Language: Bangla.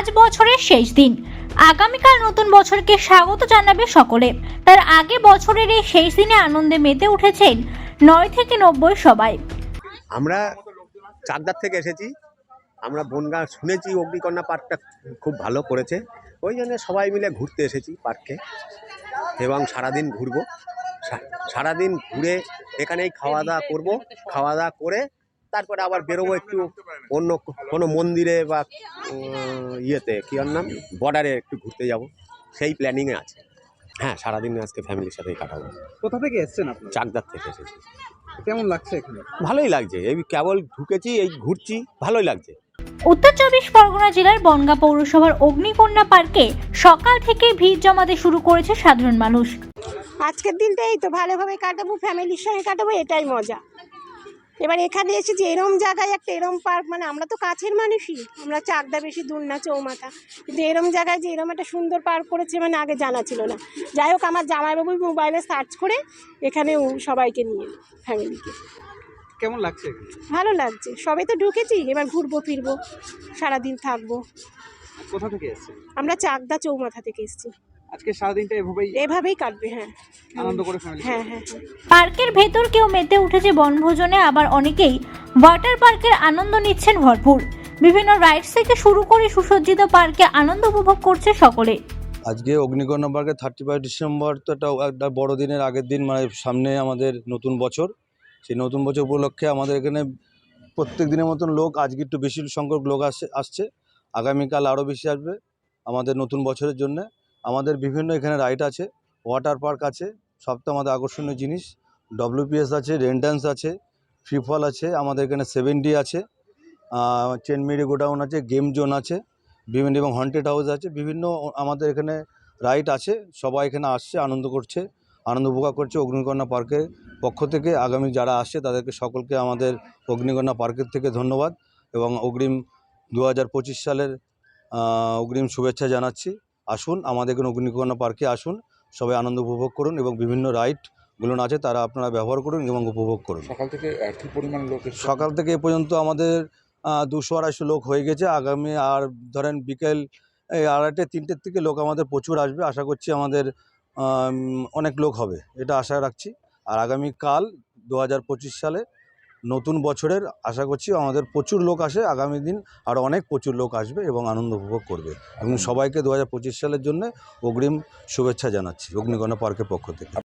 আজ বছরের শেষ দিন। আগামীকাল নতুন বছরকে স্বাগত জানাবে সকলে। তার আগে বছরের এই শেষ দিনে আনন্দে মেতে উঠেছেন নয় থেকে নব্বই সবাই। আমরা চাকদার থেকে এসেছি। আমরা বনগাঁ শুনেছি অগ্নিকন্যা পার্কটা খুব ভালো করেছে। ওই জন্য সবাই মিলে ঘুরতে এসেছি পার্কে। এবং সারাদিন ঘুরবো। সারাদিন ঘুরে এখানেই খাওয়া দাওয়া করব। খাওয়া দাওয়া করে তারপরে আবার বেরোবো একটু অন্য কোনো মন্দিরে বা ইয়েতে কী ওর নাম? বর্ডারে একটু ঘুরতে যাব। সেই প্ল্যানিংয়ে আছে। হ্যাঁ সারাদিন আজকে ফ্যামিলির সাথেই কাটাবো। কোথা থেকে এসছেন আপনারা? চাকদার থেকে এসেছি। কেমন লাগছে এখানে? ভালোই লাগছে। এই কেবল ঢুকেছি এই ঘুরছি ভালোই লাগছে। উত্তর চব্বিশ পরগনা জেলার বনগাঁ পৌরসভার অগ্নিকন্যা পার্কে সকাল থেকে ভিড় জমাতে শুরু করেছে সাধারণ মানুষ। আজকের দিনটা এই তো ভালোভাবে কাটাবো ফ্যামিলির সঙ্গে কাটাবো এটাই মজা। এবার এখানে এসেছি এরম জায়গায় একটা এরম পার্ক মানে আমরা তো কাছের মানুষই আমরা চাকদা বেশি দূর না চৌমাথা কিন্তু এরম জায়গায় যে এরম একটা সুন্দর পার্ক করেছে মানে আগে জানা ছিল না। যাই হোক আমার জামাইবাবু মোবাইলে সার্চ করে এখানে সবাইকে নিয়ে ফ্যামিলিকে। কেমন লাগছে ভালো লাগছে সবে তো ঢুকেছি এবার ঘুরবো ফিরবো সারাদিন থাকব। কোথা থেকে এসছেন? আমরা চাকদা চৌমাথা থেকে এসেছি। আজকে সারাদিনটা এভাবেই এভাবেই কাটবে হ্যাঁ। আনন্দ করে ফ্যামিলি হ্যাঁ হ্যাঁ পার্কের ভেতর কেউ মেতে উঠেছে বনভোজনে আবার অনেকেই ওয়াটার পার্কের আনন্দ নিচ্ছেন ভরপুর। বিভিন্ন রাইডস থেকে শুরু করে সুসজ্জিত পার্কে আনন্দ উপভোগ করছে সকলে। আজকে অগ্নিকর্ণা পার্কে থার্টি ফাইভ ডিসেম্বর তো একটা একটা বড়দিনের আগের দিন মানে সামনে আমাদের নতুন বছর। সেই নতুন বছর উপলক্ষে আমাদের এখানে প্রত্যেক দিনের মতন লোক আজকে একটু বেশি সংখ্যক লোক আসছে আসছে। আগামীকাল আরও বেশি আসবে আমাদের নতুন বছরের জন্য। আমাদের বিভিন্ন এখানে রাইড আছে ওয়াটার পার্ক আছে সবথেকে আমাদের আকর্ষণীয় জিনিস। ডব্লিউপিএস আছে রেন আছে ফ্রি ফল আছে, আমাদের এখানে সেভেন ডি আছে চেন মেরি গোডাউন আছে গেম জোন আছে, বিভিন্ন এবং হন্টেড হাউস আছে, বিভিন্ন আমাদের এখানে রাইড আছে, সবাই এখানে আসছে, আনন্দ করছে, আনন্দ উপভোগ করছে অগ্নিকন্যা পার্কের পক্ষ থেকে। আগামী যারা আসছে, তাদেরকে সকলকে আমাদের অগ্নিকন্যা পার্কের থেকে ধন্যবাদ এবং অগ্রিম দু হাজার পঁচিশ সালের অগ্রিম শুভেচ্ছা জানাচ্ছি। আসুন আমাদের অগ্নিকন্যা পার্কে আসুন সবাই আনন্দ উপভোগ করুন এবং বিভিন্ন রাইডগুলো আছে তারা আপনারা ব্যবহার করুন এবং উপভোগ করুন। সকাল থেকে একই পরিমাণ লোক সকাল থেকে এ পর্যন্ত আমাদের দুশো আড়াইশো লোক হয়ে গেছে। আগামী আর ধরেন বিকেল এই আড়াইটে তিনটের থেকে লোক আমাদের প্রচুর আসবে। আশা করছি আমাদের অনেক লোক হবে এটা আশা রাখছি। আর আগামীকাল দু হাজার পঁচিশ সালে নতুন বছরের আশা করছি আমাদের প্রচুর লোক আসে আগামী দিন আরও অনেক প্রচুর লোক আসবে এবং আনন্দ উপভোগ করবে। এবং সবাইকে দু হাজার পঁচিশ সালের জন্য অগ্রিম শুভেচ্ছা জানাচ্ছি। অগ্নিগণ পার্কের পক্ষ থেকে।